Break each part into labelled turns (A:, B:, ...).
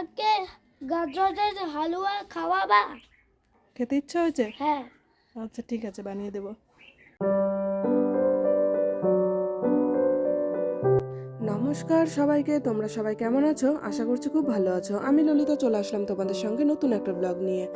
A: আজকে গাজরের হালুয়া খাওয়াবা?
B: খেতে ইচ্ছা হয়েছে?
A: হ্যাঁ।
B: আচ্ছা ঠিক আছে বানিয়ে দেবো। নমস্কার সবাইকে তোমরা সবাই কেমন আছো? আশা করছি খুব ভালো আছো। আমি ললিতা চলে আসলাম তোমাদের সঙ্গে নতুন একটা ব্লগ নিয়ে।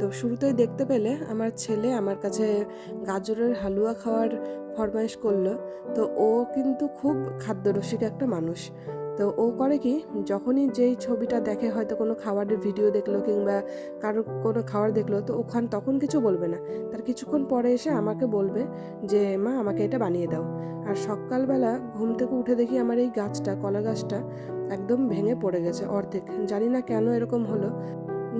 B: তো শুরুতেই দেখতে পেলে আমার ছেলে আমার কাছে গাজরের হালুয়া খাওয়ার ফরমাইশ করল। তো ও কিন্তু খুব খাদ্যরসিক একটা মানুষ। তো ও করে কি, যখনই যেই ছবিটা দেখে হয়তো কোনো খাবারের ভিডিও দেখল কিংবা কারোর কোনো খাবার দেখল, তো ওখান তখন কিছু বলবে না। তার কিছুক্ষণ পরে এসে আমাকে বলবে যে, মা, আমাকে এটা বানিয়ে দাও। আর সকালবেলা ঘুম থেকে উঠে দেখি আমার এই গাছটা, কলা গাছটা একদম ভেঙে পড়ে গেছে অর্ধেক। জানি না কেন এরকম হলো।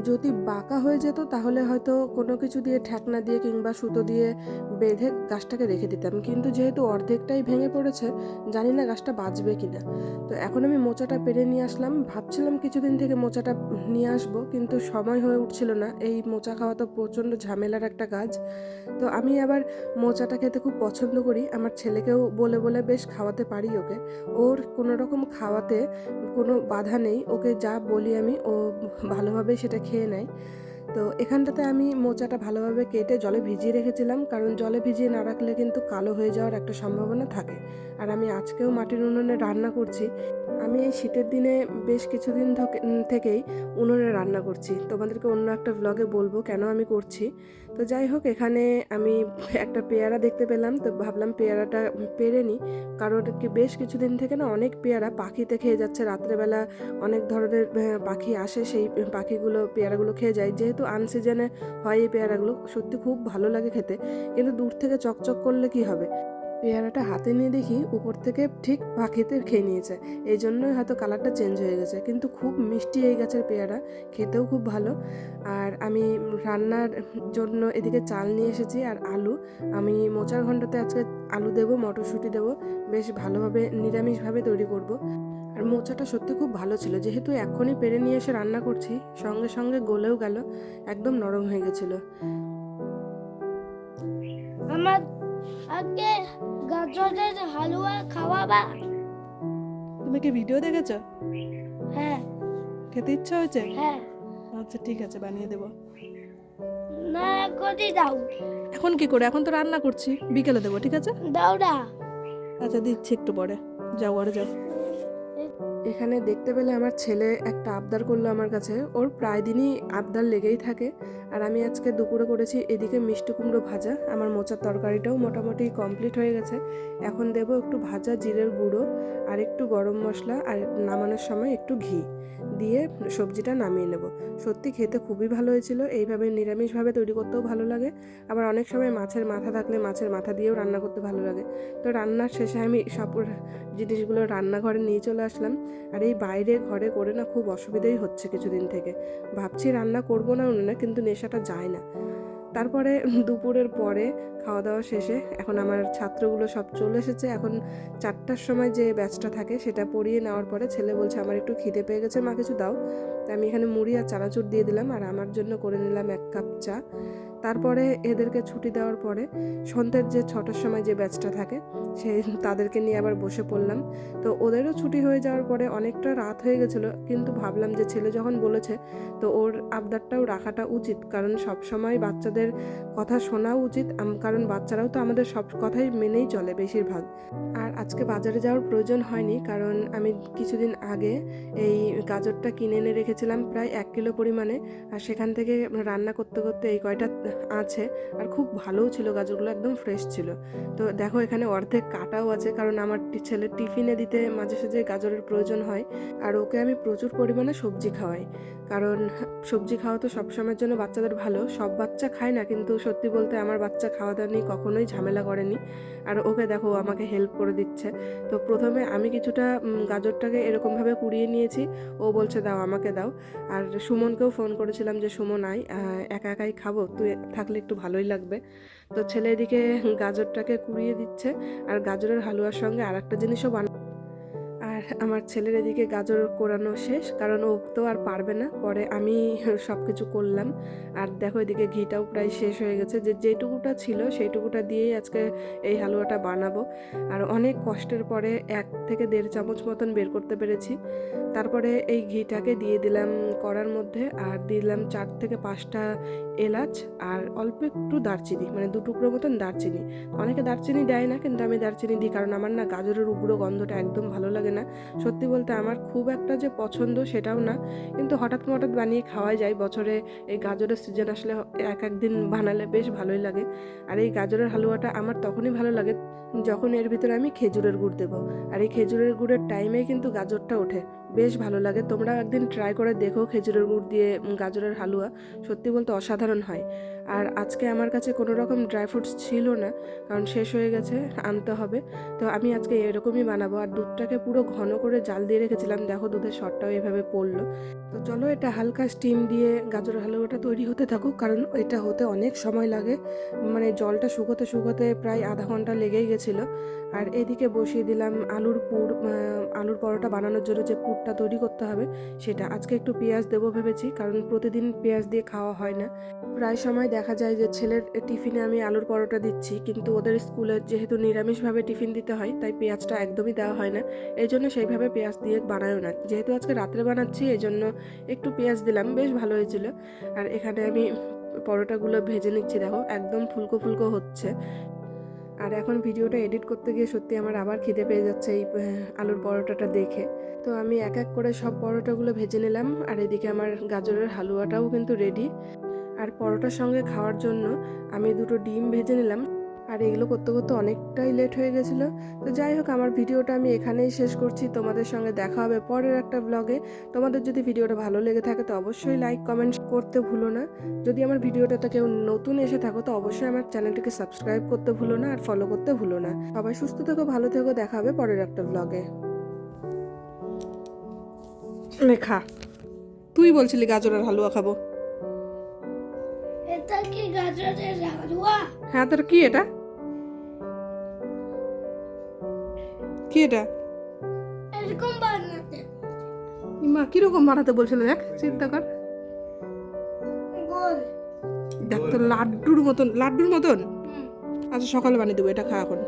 B: যদি বাঁকা হয়ে যেত, তাহলে হয়তো কোনো কিছু দিয়ে ঠ্যাকনা দিয়ে কিংবা সুতো দিয়ে বেঁধে গাছটাকে রেখে দিতাম। কিন্তু যেহেতু অর্ধেকটাই ভেঙে পড়েছে, জানি না গাছটা বাঁচবে কিনা। তো এখন আমি মোচাটা পেরে নিয়ে আসলাম। ভাবছিলাম কিছুদিন থেকে মোচাটা নিয়ে আসব, কিন্তু সময় হয়ে উঠছিল না। এই মোচা খাওয়া তো প্রচণ্ড ঝামেলার একটা কাজ। তো আমি আবার মোচাটা খেতে খুব পছন্দ করি। আমার ছেলেকেও বলে বলে বেশ খাওয়াতে পারি ওকে। ওর কোনো রকম খাওয়াতে কোনো বাধা নেই। ওকে যা বলি আমি, ও ভালোভাবে সেটা খেয়ে নেয়। তো এখানটাতে আমি মোচাটা ভালোভাবে কেটে জলে ভিজিয়ে রেখেছিলাম, কারণ জলে ভিজিয়ে না রাখলে কিন্তু কালো হয়ে যাওয়ার একটা সম্ভাবনা থাকে। আর আমি আজকেও মাটির উনুনে রান্না করছি। আমি এই শীতের দিনে বেশ কিছুদিন থেকে- থেকেই উনুনে রান্না করছি। তোমাদেরকে অন্য একটা ব্লগে বলব কেন আমি করছি। তো যাই হোক, এখানে আমি একটা পেয়ারা দেখতে পেলাম। তো ভাবলাম পেয়ারাটা পেরে নিই, কারণ কি বেশ কিছুদিন থেকে না অনেক পেয়ারা পাখিতে খেয়ে যাচ্ছে। রাত্রেবেলা অনেক ধরনের পাখি আসে, সেই পাখিগুলো, পেয়ারাগুলো খেয়ে যায়। যেহেতু আনসিজনে হয় এই পেয়ারাগুলো, সত্যি খুব ভালো লাগে খেতে। কিন্তু দূর থেকে চকচক করলে কি হবে? পেয়ারাটা হাতে নিয়ে দেখি, উপর থেকে ঠিক পাখিতে খেয়ে নিয়েছে। এই জন্যই হয়তো কালারটা চেঞ্জ হয়ে গেছে। কিন্তু খুব মিষ্টি এই গাছের পেয়ারা, খেতেও খুব ভালো। আর আমি রান্নার জন্য এদিকে চাল নিয়ে এসেছি আর আলু। আমি মোচার ঘন্টাতে আজকে আলু দেবো, মটরশুঁটি দেবো। বেশ ভালোভাবে নিরামিষভাবে তৈরি করব। আর মোচাটা সত্যি খুব ভালো ছিল। যেহেতু এখনই পেরে নিয়ে এসে রান্না করছি সঙ্গে সঙ্গে গলেও গেল একদম নরম হয়ে গেছিল।
A: আমার আজকে গাজরের হালুয়া খাওয়াবা।
B: তুমি কি ভিডিও দেখেছ?
A: হ্যাঁ।
B: খেতে ইচ্ছা হয়েছে?
A: হ্যাঁ।
B: আচ্ছা ঠিক আছে বানিয়ে দেবো।
A: না এখনই দাও।
B: এখন কি করে? এখন তো রান্না করছি। বিকেলে দেবো ঠিক আছে?
A: দাও না।
B: আচ্ছা দিচ্ছি একটু পরে। যাও ঘরে যাও। এখানে দেখতে পেলে আমার ছেলে একটা আবদার করল আমার কাছে। ওর প্রায় দিনই আবদার লেগেই থাকে। আর আমি আজকে দুপুরে করেছি এদিকে মিষ্টি কুমড়ো ভাজা। আমার মোচার তরকারিটাও মোটামুটি কমপ্লিট হয়ে গেছে। এখন দেব একটু ভাজা জিরের গুঁড়ো, আর একটু গরম মশলা, আর নামানোর সময় একটু ঘি। দিয়ে সবজিটা নামিয়ে নেব। সত্যি খেতে খুবই ভালো হয়েছিল। এইভাবে নিরামিষভাবে তৈরি করতেও ভালো লাগে। আবার অনেক সময় মাছের মাথা থাকলে মাছের মাথা দিয়েও রান্না করতে ভালো লাগে। তো রান্নার শেষে আমি সব জিনিসগুলো রান্নাঘরে নিয়ে চলে আসলাম। আর এই বাইরে ঘরে করে না খুব অসুবিধাই হচ্ছে কিছুদিন থেকে। ভাবছি রান্না করব না উনুনে কিন্তু নেশাটা যায় না। তারপরে দুপুরের পরে খাওয়া দাওয়া শেষে এখন আমার ছাত্রগুলো সব চলে এসেছে। এখন চারটার সময় যে ব্যাচটা থাকে সেটা পড়িয়ে নেওয়ার পরে ছেলে বলছে, আমার একটু খিদে পেয়ে গেছে, মা কিছু দাও। তা আমি এখানে মুড়ি আর চানাচুর দিয়ে দিলাম আর আমার জন্য করে নিলাম এক কাপ চা। তারপরে এদেরকে ছুটি দেওয়ার পরে সন্ধ্যের যে ছটার সময় যে ব্যাচটা থাকে, সে তাদেরকে নিয়ে আবার বসে পড়লাম। তো ওদেরও ছুটি হয়ে যাওয়ার পরে অনেকটা রাত হয়ে গেছিল, কিন্তু ভাবলাম যে ছেলে যখন বলেছে, তো ওর আবদারটাও রাখাটা উচিত। কারণ সব সময় বাচ্চাদের কথা শোনাও উচিত। কারণ বাচ্চারাও তো আমাদের সব কথাই মেনেই চলে বেশিরভাগ। আর আজকে বাজারে যাওয়ার প্রয়োজন হয়নি, কারণ আমি কিছুদিন আগে এই গাজরটা কিনে এনে রেখেছিলাম প্রায় এক কিলো পরিমাণে। আর সেখান থেকে রান্না করতে করতে এই কয়টা আছে, আর খুব ভালোও ছিল গাজরগুলো, একদম ফ্রেশ ছিল। তো দেখো এখানে অর্ধেক কাটাও আছে, কারণ আমার ছেলের টিফিনে দিতে মাঝে সাঝে গাজরের প্রয়োজন হয়। আর ওকে আমি প্রচুর পরিমাণে সবজি খাওয়াই, কারণ সবজি খাওয়া তো সবসময়ের জন্য বাচ্চাদের ভালো। সব বাচ্চা খায় না, কিন্তু সত্যি বলতে আমার বাচ্চা খাওয়া দাওয়া নিয়ে কখনোই ঝামেলা করেনি। আর ওকে দেখো আমাকে হেল্প করে দিচ্ছে। তো প্রথমে আমি কিছুটা গাজরটাকে এরকমভাবে কুড়িয়ে নিয়েছি। ও বলছে, দাও, আমাকে দাও। আর সুমনকেও ফোন করেছিলাম যে, সুমন আয় একা একাই খাব, তুই থাকলে একটু ভালোই লাগবে। তো ছেলে এদিকে গাজরটাকে কুড়িয়ে দিচ্ছে। আর গাজরের হালুয়ার সঙ্গে আর একটা জিনিসও বানা আমার ছেলের এদিকে গাজর কোরানো শেষ, কারণ ও তো আর পারবে না। পরে আমি সব কিছু করলাম। আর দেখো এদিকে ঘিটাও প্রায় শেষ হয়ে গেছে। যে যেটুকুটা ছিল সেইটুকুটা দিয়েই আজকে এই হালুয়াটা বানাবো। আর অনেক কষ্টের পরে এক থেকে দেড় চামচ মতন বের করতে পেরেছি। তারপরে এই ঘিটাকে দিয়ে দিলাম কড়ার মধ্যে, আর দিলাম চার থেকে পাঁচটা এলাচ আর অল্প একটু দারচিনি মানে দু টুকরো মতন দারচিনি। অনেকে দারচিনি দেয় না, কিন্তু আমি দারচিনি দিই, কারণ আমার না গাজরের উগ্র গন্ধটা একদম ভালো লাগে না। সত্যি বলতে আমার খুব একটা যে পছন্দ সেটাও না, কিন্তু হঠাৎ হঠাৎ বানিয়ে খাওয়া যায়। বছরে এই গাজরের সিজন আসলে এক একদিন বানালে বেশ ভালোই লাগে। আর এই গাজরের হালুয়াটা আমার তখনই ভালো লাগে যখন এর ভিতরে আমি খেজুরের গুড় দেবো। আর এই খেজুরের গুড়ের টাইমে কিন্তু গাজরটা ওঠে। বেশ ভালো লাগে। তোমরাও একদিন ট্রাই করে দেখো খেজুরের গুড় দিয়ে গাজরের হালুয়া। সত্যি বলতে অসাধারণ হয়। আর আজকে আমার কাছে কোনো রকম ড্রাই ফ্রুটস ছিল না, কারণ শেষ হয়ে গেছে, আনতে হবে। তো আমি আজকে এরকমই বানাবো। আর দুধটাকে পুরো ঘন করে জাল দিয়ে রেখেছিলাম। দেখো দুধের শটটাও এভাবে পড়ল। তো চলো এটা হালকা স্টিম দিয়ে গাজরের হালুয়াটা তৈরি হতে থাকুক, কারণ এটা হতে অনেক সময় লাগে। মানে জলটা শুকোতে শুকোতে প্রায় আধা ঘণ্টা লেগেই গেছিল। আর এদিকে বসিয়ে দিলাম আলুর পুর আলুর পরোটা বানানোর জন্য যে পুরটা তৈরি করতে হবে, সেটা আজকে একটু পেঁয়াজ দেবো ভেবেছি, কারণ প্রতিদিন পেঁয়াজ দিয়ে খাওয়া হয় না। প্রায় সময় দেখা যায় যে ছেলের টিফিনে আমি আলুর পরোটা দিচ্ছি, কিন্তু ওদের স্কুলে যেহেতু নিরামিষভাবে টিফিন দিতে হয়, তাই পেঁয়াজটা একদমই দেওয়া হয় না। এই জন্য সেইভাবে পেঁয়াজ দিয়ে বানায়ও না। যেহেতু আজকে রাত্রে বানাচ্ছি, এই জন্য একটু পেঁয়াজ দিলাম, বেশ ভালো হয়েছিল। আর এখানে আমি পরোটাগুলো ভেজে নিচ্ছি, দেখো, একদম ফুলকো ফুলকো হচ্ছে। আর এখন ভিডিওটা এডিট করতে গিয়ে সত্যি আমার আবার খিদে পেয়ে যাচ্ছে এই আলুর পরোটাটা দেখে। তো আমি এক এক করে সব পরোটাগুলো ভেজে নিলাম আর এদিকে আমার গাজরের হালুয়াটাও কিন্তু রেডি আর পরোটার সঙ্গে খাওয়ার জন্য আমি দুটো ডিম ভেজে নিলাম। আর এগুলো করতে করতে অনেকটাই লেট হয়ে গেছিল। তো যাই হোক, আমার ভিডিওটা আমি এখানেই শেষ করছি। তোমাদের সঙ্গে দেখা হবে পরের একটা ব্লগে তোমাদের যদি ভিডিওটা ভালো লেগে থাকে, তো অবশ্যই লাইক কমেন্ট করতে ভুলো না। যদি আমার ভিডিওটাতে কেউ নতুন এসে থাকো, তো অবশ্যই আমার চ্যানেলটিকে সাবস্ক্রাইব করতে ভুলো না আর ফলো করতে ভুলো না। সবাই সুস্থ থেকো, ভালো থেকো, দেখা হবে পরের একটা ব্লগে লেখা। তুই বলছিলি গাজরের হালুয়া খাব। হ্যাঁ তোর কি এটা? কি এটা?
A: এরকম বানাতে।
B: মা কীরকম বানাতে বলছিল দেখ চিন্তা কর। দেখ তো লাড্ডুর মতন লাড্ডুর মতন? আচ্ছা সকালে বানিয়ে দেবো এটা খা এখন।